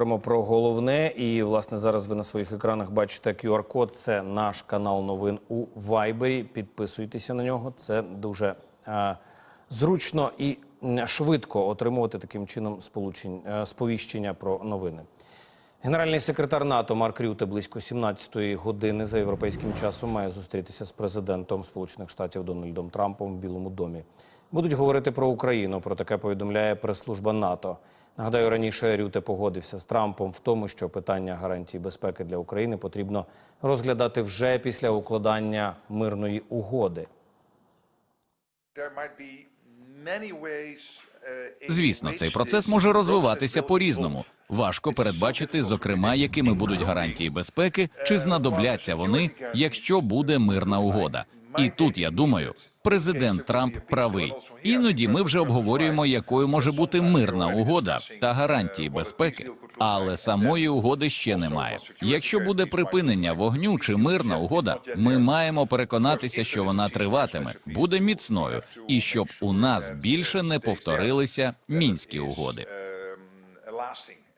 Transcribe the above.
поговоримо про головне. І власне зараз ви на своїх екранах бачите QR-код. Це наш канал новин у Вайбері. Підписуйтеся на нього. Це дуже е, зручно і швидко отримувати таким чином сполучень, е, сповіщення про новини. Генеральний секретар НАТО Марк Рюте близько 17-ї години за європейським часом має зустрітися з президентом Сполучених Штатів Дональдом Трампом в Білому домі. Будуть говорити про Україну. Про таке повідомляє прес-служба НАТО. Нагадаю, раніше Рюте погодився з Трампом в тому, що питання гарантій безпеки для України потрібно розглядати вже після укладання мирної угоди. Uh, Звісно, цей процес може розвиватися по-різному. Важко передбачити, зокрема, якими будуть гарантії безпеки, чи знадобляться вони, якщо буде мирна угода. І тут я думаю, президент Трамп правий. Іноді ми вже обговорюємо, якою може бути мирна угода та гарантії безпеки, але самої угоди ще немає. Якщо буде припинення вогню чи мирна угода, ми маємо переконатися, що вона триватиме, буде міцною, і щоб у нас більше не повторилися мінські угоди. Um, lasting.